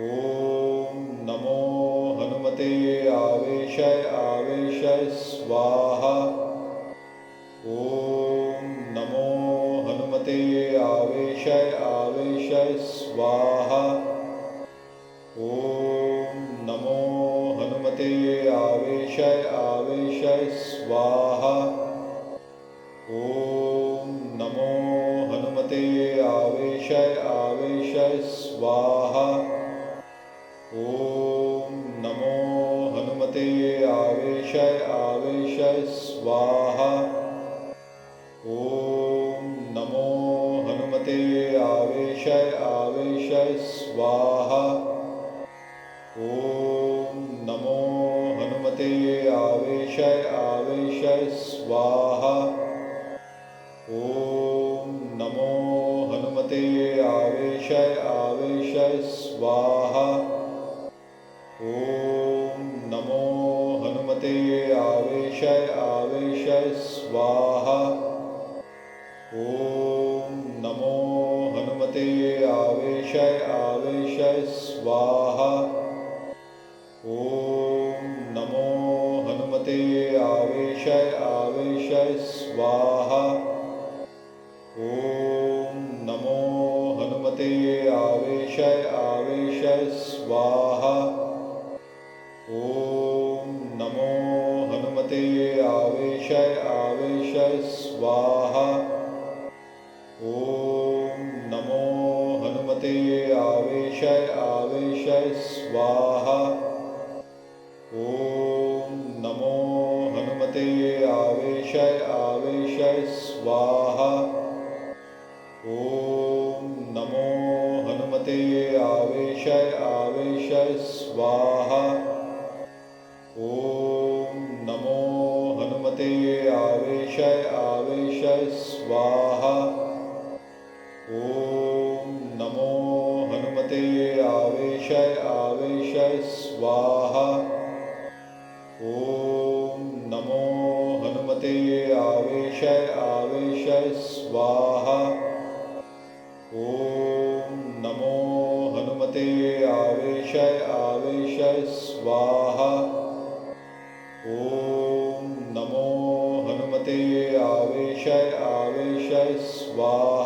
ॐ नमो हनुमते आवेशय आवेशय, स्वाहा। ॐ नमो हनुमते आवेशय आवेशय, स्वाहा। ॐ नमो हनुमते आवेशय आवेशय, स्वाहा। ॐ नमो हनुमते आवेशय आवेशय, स्वाहा। ॐ नमो हनुमते आवेशय आवेशय स्वाहा। ॐ नमो हनुमते आवेशय आवेशय स्वाहा। ॐ नमो हनुमते आवेशय आवेशय स्वाहा आवेशय आवेशय स्वाहा। ॐ हनुमते आवेशय आवेशय स्वाहा। ॐ नमो हनुमते आवेशय आवेशय स्वाहा। ॐ नमो हनुमते आवेशय आवेशय स्वाहा। ॐ नमो हनुमते आवेशय आवेशय स्वाहा स्वाहा। ॐ नमो हनुमते आवेशय आवेशय स्वाहा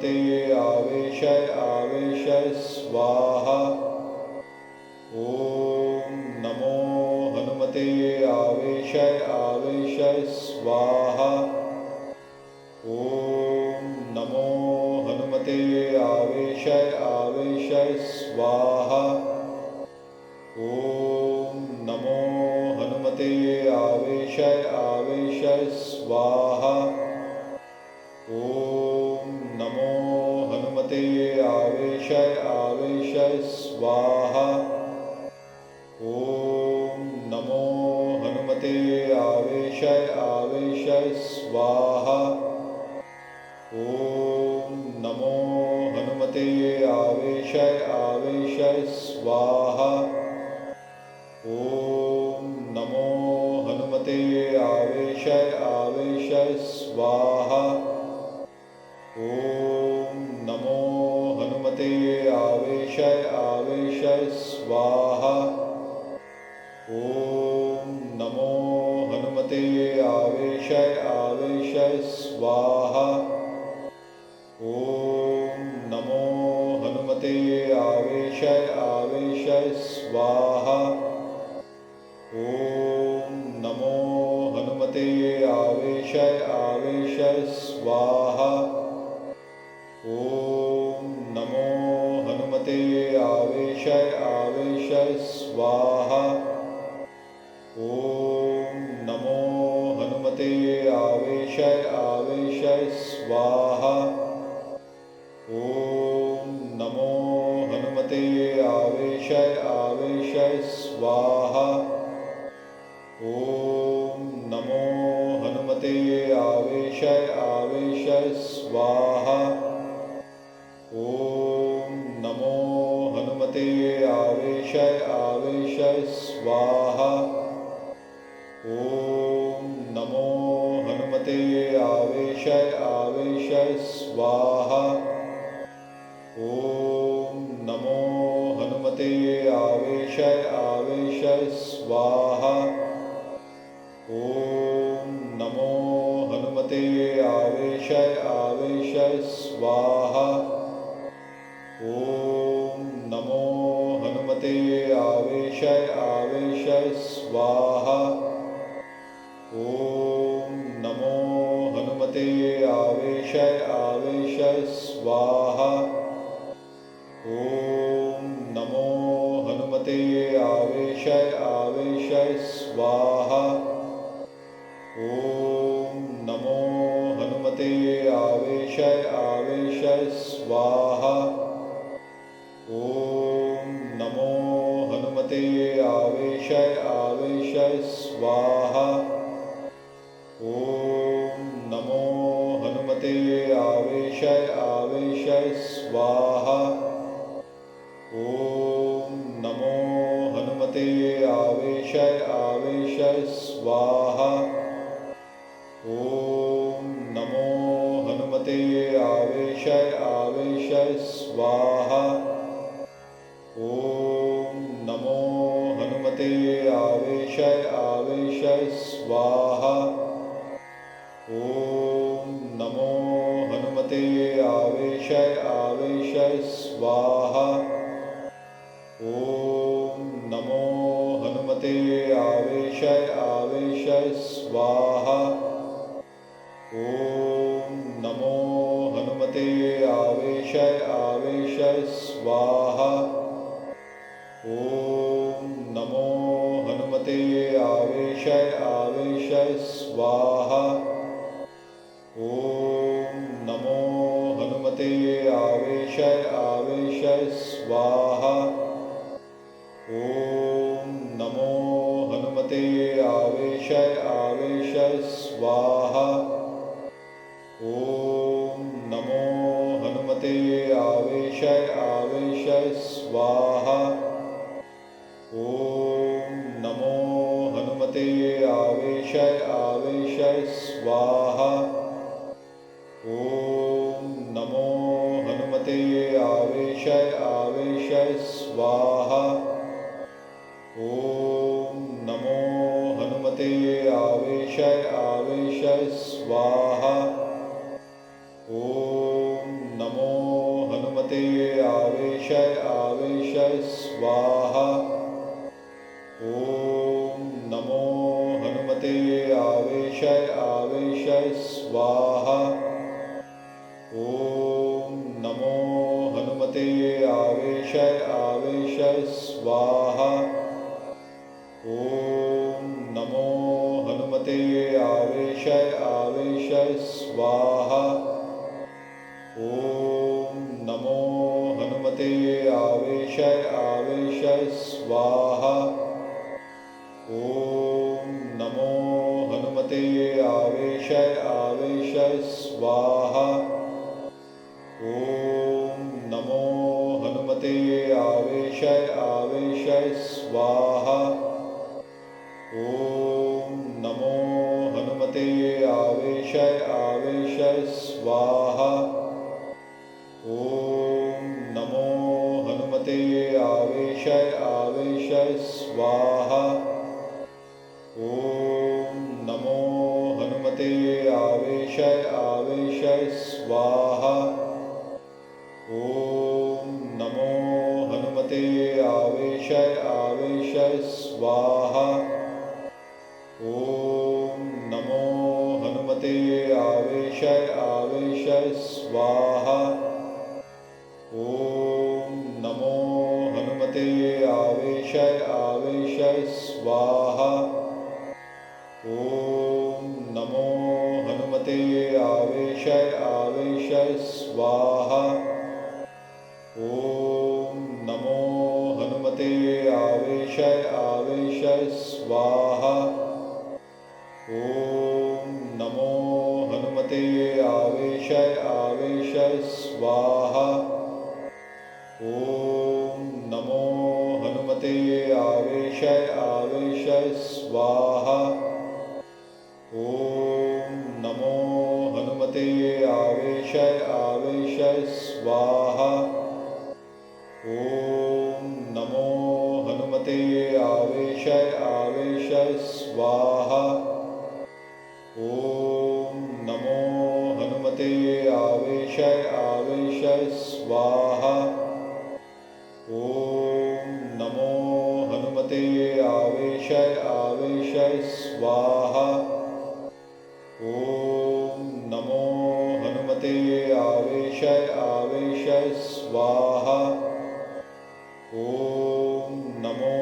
हनुमते आवेशय आवेशय स्वाहा। ॐ नमो हनुमते आवेशय आवेशय स्वाहा। ॐ नमो हनुमते आवेशय आवेशय स्वाहा। ॐ नमो हनुमते आवेशय आवेशय स्वाहा आवेशय आवेशय स्वाहा। ॐ नमो हनुमते आवेशय आवेशय स्वाहा हनुमते आवेशय आवेशय स्वाहा। ॐ नमो हनुमते आवेशय आवेशय स्वाहा। ॐ नमो हनुमते आवेशय आवेशय स्वाहा। ॐ नमो हनुमते आवेशय आवेशय स्वाहा तेशय स्वाह। नमो हनुमते आवेशय स्वाहा। ॐ नमो हनुमते आवेशय आवेश स्वाहा। ॐ नमो हनुमते आवेशय आवेशय स्वाहा। ॐ आवेशय स्वाहा। ॐ नमो हनुमते आवेशय आवेशय स्वाहा। ॐ नमो हनुमते आवेशय आवेशय स्वाहा। ॐ नमो हनुमते आवेशय आवेशय स्वाहा। हनुमते आवेशय आवेशय स्वाहा। ॐ नमो हनुमते आवेशय आवेशय स्वाहा। ॐ नमो हनुमते आवेशय आवेशय स्वाहा। ॐ नमो हनुमते आवेशय आवेशय स्वाहा। ॐ स्वाहा। ॐ नमो हनुमते आवेशय आवेशय स्वाहा हनुमते आवेशय स्वाहा। ॐ नमो हनुमते आवेशय आवेशय स्वाहा। ॐ नमो हनुमते आवेशय आवेशय स्वाहा। ॐ नमो हनुमते आवेशय आवेशय स्वाहा। ॐ हनुमते आवेशय आवेशय स्वाहा। ॐ नमो हनुमते आवेशय आवेशय स्वाहा। ॐ नमो हनुमते आवेशय आवेशय स्वाहा। ॐ नमो हनुमते आवेशय आवेशय स्वाहा स्वाहा। ॐ नमो हनुमते आवेशय आवेशय स्वाहा। ॐ नमो हनुमते आवेशय आवेशय स्वाहा। ॐ नमो हनुमते आवेशय आवेशय स्वाहा। ॐ नमो हनुमते आवेशय स्वाहा। ॐ नमो हनुमते आवेशय आवेशय स्वाहा। ॐ नमो हनुमते आवेशय आवेशय स्वाहा। ॐ नमो हनुमते आवेशय आवेशय स्वाहा। ॐ नमो हनुमते आवेशय आवेशय स्वाहा ॐ नमो हनुमते आवेशय आवेशय स्वाहा ॐ नमो हनुमते आवेशय आवेशय स्वाहा ॐ नमो हनुमते आवेशय स्वाहा हनुमते आवेशय ॐ नमो हनुमते आवेशय आवेशय स्वाहा। ॐ नमो हनुमते आवेशय आवेशय स्वाहा। ॐ नमो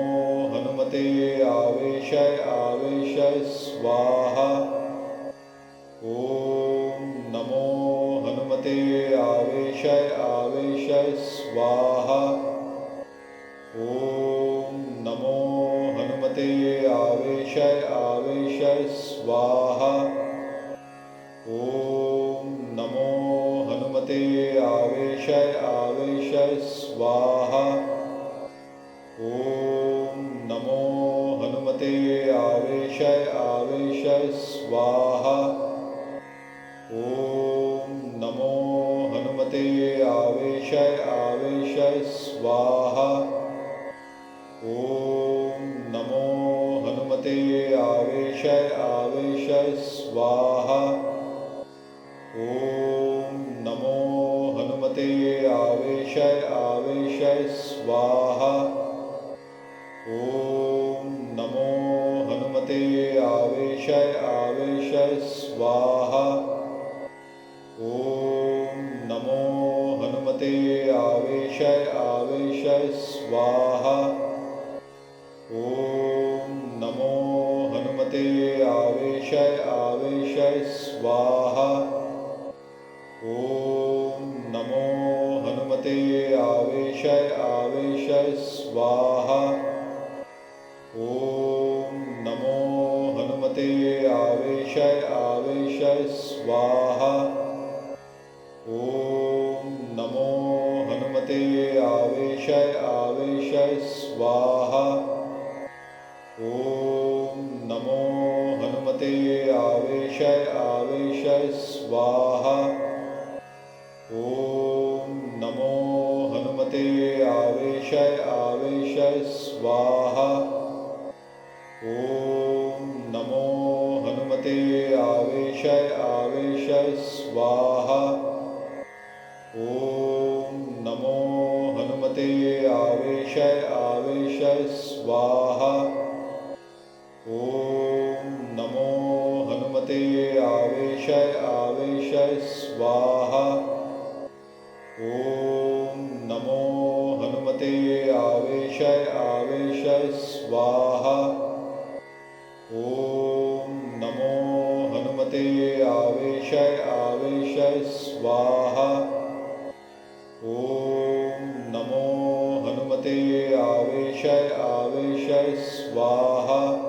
हनुमते आवेशय आवेशय स्वाहा। ॐ स्वाहा। ॐ नमो हनुमते आवेशय आवेशय स्वाहा। ॐ नमो हनुमते आवेशय आवेशय स्वाहा। ॐ नमो हनुमते आवेशय आवेशय स्वाहा आवेशय आवेशय स्वाहा। ॐ नमो हनुमते आवेशय आवेशय स्वाहा आवेशय आवेशय, स्वाहा। ॐ नमो हनुमते, आवेशय आवेशय, स्वाहा। ॐ नमो हनुमते, आवेशय आवेशय, स्वाहा। ॐ नमो हनुमते, आवेशय आवेशय, स्वाहा। स्वाहा। ॐ नमो हनुमते आवेशय आवेशय स्वाहा। ॐ नमो हनुमते आवेशय आवेशय स्वाहा। ॐ नमो हनुमते आवेशय आवेशय स्वाहा। ॐ नमो हनुमते आवेशय स्वाहा। ॐ नमो हनुमते आवेशय आवेशय स्वाहा। ॐ नमो हनुमते आवेशय आवेशय स्वाहा